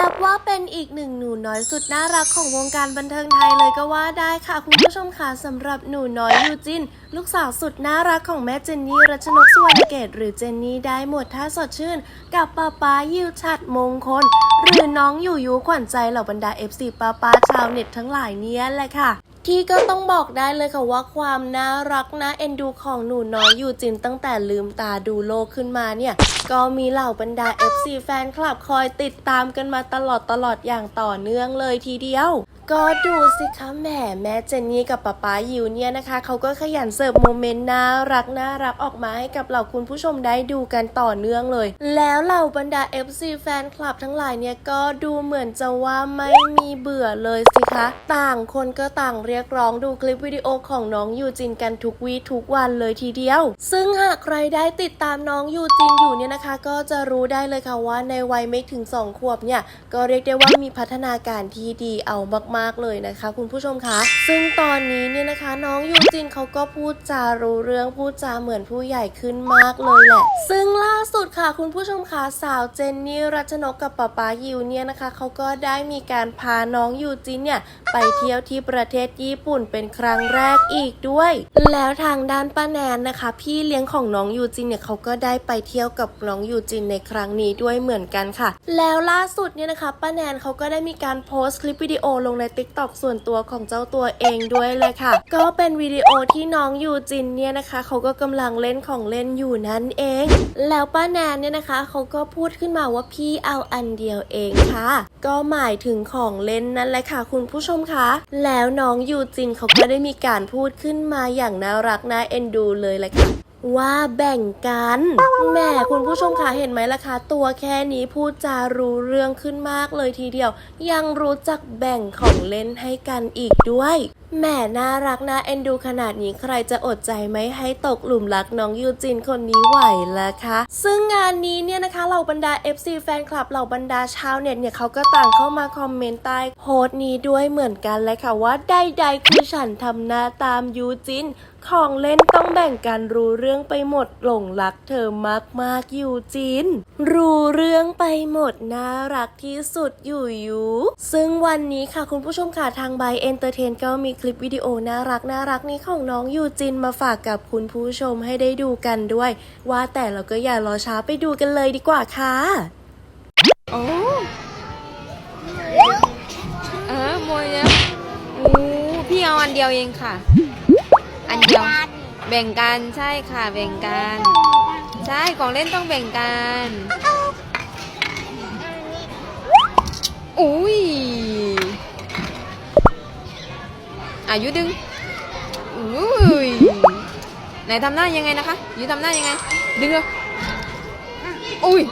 นับว่าเป็นอีกหนึ่งหนูน้อยสุดน่ารักของวงการบันเทิงไทยเลยก็ว่าได้ค่ะ คุณผู้ชมค่ะสำหรับหนูน้อยยูจิน ลูกสาวสุดน่ารักของแม่เจนนี่รัชนกสุวรรณเกตหรือเจนนี่ได้หมดท่าสดชื่น กับป้าป้ายิวชัดมงคล หรือน้องอยู่ยูขวัญใจเหล่าบรรดา FC ป้าป้าชาวเน็ตทั้งหลายเนี้ยแหละค่ะที่ก็ต้องบอกได้เลยค่ะว่าความน่ารักน่าเอ็นดูของหนูน้อยยูจินตั้งแต่ลืมตาดูโลกขึ้นมาเนี่ยก็มีเหล่าบรรดา FC แฟนคลับคอยติดตามกันมาตลอดตลอดอย่างต่อเนื่องเลยทีเดียว ก็ดูสิคะแหมแม่เจนนี่กับป๊าป๊ายิวเนี่ยนะคะ เขาก็ขยันเสิร์ฟโมเมนต์น่ารักน่ารักออกมาให้กับเหล่าคุณผู้ชมได้ดูกันต่อเนื่องเลย แล้วเหล่าบรรดา FC แฟนคลับทั้งหลายเนี่ยก็ดูเหมือนจะว่าไม่มีเบื่อเลยสิคะ ต่างคนก็ต่างเรียกร้องดูคลิปวิดีโอของน้องยูจินกันทุกวีทุกวันเลยทีเดียว ซึ่งหากใครได้ติดตามน้องยูจินอยู่เนี่ยนะคะ ก็จะรู้ได้เลยค่ะว่าในวัยไม่ถึง 2 ขวบเนี่ย ก็เรียกได้ว่ามีพัฒนาการที่ดีเอามากๆเลยนะคะ คุณผู้ชมคะซึ่งตอนนี้เนี่ยนะคะน้องยูจินเขาก็พูดจารู้เรื่องพูดจาเหมือนผู้ใหญ่ขึ้นมากเลยแหละ ซึ่งล่าสุดค่ะ คุณผู้ชมคะสาวเจนนี่รัชนกกับป๊าป๊ายิวเนี่ยนะคะเขาก็ได้มีการพาน้องยูจินเนี่ยไปเที่ยวที่ประเทศญี่ปุ่นเป็นครั้งแรกอีกด้วย แล้วทางด้านป้าแนนนะคะ พี่เลี้ยงของน้องยูจินเนี่ยเขาก็ได้ไปเที่ยวกับน้องยูจินในครั้งนี้ด้วยเหมือนกันค่ะ แล้วล่าสุดเนี่ยนะคะป้าแนนเขาก็ได้มีการโพสต์คลิปวิดีโอลงใน t ิ k t o k ส่วนตัวของเจ้าตัวเองด้วยเลยค่ะ ก็เป็นวิดีโอที่น้องยูจินเนี่ยนะคะเขาก็กำลังเล่นของเล่นอยู่นั่นเอง แล้วป้าแนนเนี่ยนะคะเขาก็พูดขึ้นมาว่าพี่เอาอันเดียวเองค่ะ ก็หมายถึงของเล่นนั่นแหละค่ะคุณผู้ชมคะแล้วน้องยูจินเขาก็ได้มีการพูดขึ้นมาอย่างน่ารักน่าเอ็นดูเลยแหละค่ะ ว่าแบ่งกันแหม่คุณผู้ชมคะเห็นไหมล่ะคะตัวแค่นี้พูดจารู้เรื่องขึ้นมากเลยทีเดียว ยังรู้จักแบ่งของเล่นให้กันอีกด้วย แหม่น่ารักน่าเอ็นดูขนาดนี้ใครจะอดใจไม่ให้ตกหลุมรักน้องยูจินคนนี้ไหวล่ะคะ ซึ่งงานนี้เนี่ยนะคะเหล่าบรรดา FC แฟนคลับเหล่าบรรดาชาวเน็ตเนี่ยเขาก็ต่างเข้ามาคอมเมนต์ใต้โพสต์นี้ด้วยเหมือนกันเลยค่ะว่าใดๆคือฉันทำหน้าตามยูจินของเล่นต้องแบ่งกันรู้เรื่องไปหมดหลงรักเธอมากมากอยู่จิน รู้เรื่องไปหมดน่ารักที่สุดอยู่ยูซึ่งวันนี้ค่ะคุณผู้ชมค่ะทางไบเอนเตอร์เทนก็มีคลิปวิดีโอน่ารักน่ารักนี้ของน้องยูจินมาฝากกับคุณผู้ชมให้ได้ดูกันด้วย ว่าแต่เราก็อย่ารอช้าไปดูกันเลยดีกว่าค่ะโอ้เออโมยนะโอ้พี่เอาอันเดียวเองค่ะ อันเดียว แบ่งกันใช่ค่ะ แบ่งกัน ใช่ของเล่นต้องแบ่งกันอุ้ย อายุดึงอุ้ยไหนทำหน้ายังไงนะคะยูทำหน้ายังไง ดึงเลยอุ้ย